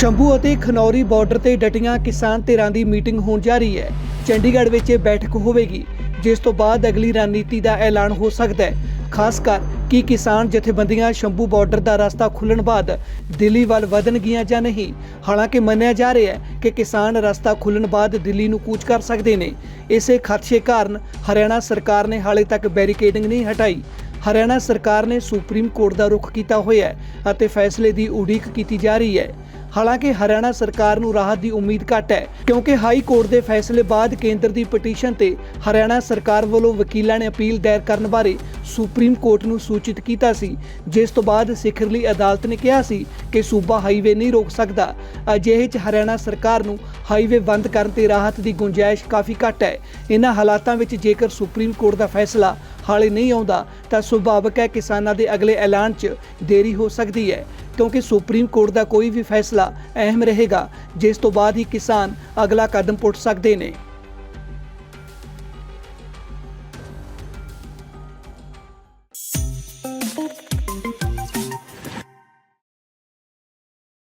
ਸ਼ੰਭੂ ਅਤੇ ਖਨੌਰੀ ਬਾਰਡਰ ਤੇ ਡਟੀਆਂ ਕਿਸਾਨ ਧਿਰਾਂ ਦੀ ਮੀਟਿੰਗ ਹੋਣ ਜਾ ਰਹੀ ਹੈ। ਚੰਡੀਗੜ੍ਹ ਵਿੱਚ ਇਹ ਬੈਠਕ ਹੋਵੇਗੀ, ਜਿਸ ਤੋਂ ਬਾਅਦ ਅਗਲੀ ਰਣਨੀਤੀ ਦਾ ਐਲਾਨ ਹੋ ਸਕਦਾ ਹੈ। ਖਾਸ ਕਰ ਕਿ ਕਿਸਾਨ ਜਥੇਬੰਦੀਆਂ ਸ਼ੰਭੂ ਬਾਰਡਰ ਦਾ ਰਸਤਾ ਖੁੱਲਣ ਬਾਅਦ ਦਿੱਲੀ ਵੱਲ ਵਧਣਗੀਆਂ ਜਾਂ ਨਹੀਂ। ਹਾਲਾਂਕਿ ਮੰਨਿਆ ਜਾ ਰਿਹਾ ਹੈ ਕਿ ਕਿਸਾਨ ਰਸਤਾ ਖੁੱਲਣ ਬਾਅਦ ਦਿੱਲੀ ਨੂੰ ਕੂਚ ਕਰ ਸਕਦੇ ਨੇ। ਇਸੇ ਖਦਸ਼ੇ ਕਾਰਨ ਹਰਿਆਣਾ ਸਰਕਾਰ ਨੇ ਹਾਲੇ ਤੱਕ ਬੈਰੀਕੇਡਿੰਗ ਨਹੀਂ ਹਟਾਈ। ਹਰਿਆਣਾ ਸਰਕਾਰ ਨੇ ਸੁਪਰੀਮ ਕੋਰਟ ਦਾ ਰੁਖ ਕੀਤਾ ਹੋਇਆ ਹੈ ਅਤੇ ਫੈਸਲੇ ਦੀ ਉਡੀਕ ਕੀਤੀ ਜਾ ਰਹੀ ਹੈ। ਹਾਲਾਂਕਿ ਹਰਿਆਣਾ ਸਰਕਾਰ ਨੂੰ ਰਾਹਤ ਦੀ ਉਮੀਦ ਘੱਟ ਹੈ, ਕਿਉਂਕਿ ਹਾਈ ਕੋਰਟ ਦੇ ਫੈਸਲੇ ਬਾਅਦ ਕੇਂਦਰ ਦੀ ਪਟੀਸ਼ਨ ਤੇ ਹਰਿਆਣਾ ਸਰਕਾਰ ਵੱਲੋਂ ਵਕੀਲਾਂ ਨੇ ਅਪੀਲ ਦਾਇਰ ਕਰਨ ਬਾਰੇ ਸੁਪਰੀਮ ਕੋਰਟ ਨੂੰ ਸੂਚਿਤ ਕੀਤਾ ਸੀ, ਜਿਸ ਤੋਂ ਬਾਅਦ ਸਿਖਰਲੀ ਅਦਾਲਤ ਨੇ ਕਿਹਾ ਸੀ ਕਿ ਸੂਬਾ ਹਾਈਵੇ ਨਹੀਂ ਰੋਕ ਸਕਦਾ। ਅਜਿਹੇ 'ਚ ਹਰਿਆਣਾ ਸਰਕਾਰ ਨੂੰ ਹਾਈਵੇ ਬੰਦ ਕਰਨ ਤੇ ਰਾਹਤ ਦੀ ਗੁੰਜਾਇਸ਼ ਕਾਫੀ ਘੱਟ ਹੈ। ਇਹਨਾਂ ਹਾਲਾਤਾਂ ਵਿੱਚ ਜੇਕਰ ਸੁਪਰੀਮ ਕੋਰਟ ਦਾ ਫੈਸਲਾ ਹਾਲੇ ਨਹੀਂ ਆਉਂਦਾ, ਤਾਂ ਸੁਭਾਵਿਕ ਹੈ ਕਿਸਾਨਾਂ ਦੇ ਅਗਲੇ ਐਲਾਨ 'ਚ ਦੇਰੀ ਹੋ ਸਕਦੀ ਹੈ। ਕਿਉਂਕਿ ਸੁਪਰੀਮ ਕੋਰਟ ਦਾ ਕੋਈ ਵੀ ਫੈਸਲਾ ਅਹਿਮ ਰਹੇਗਾ, ਜਿਸ ਤੋਂ ਬਾਅਦ ਹੀ ਕਿਸਾਨ ਅਗਲਾ ਕਦਮ ਪੁੱਟ ਸਕਦੇ ਨੇ।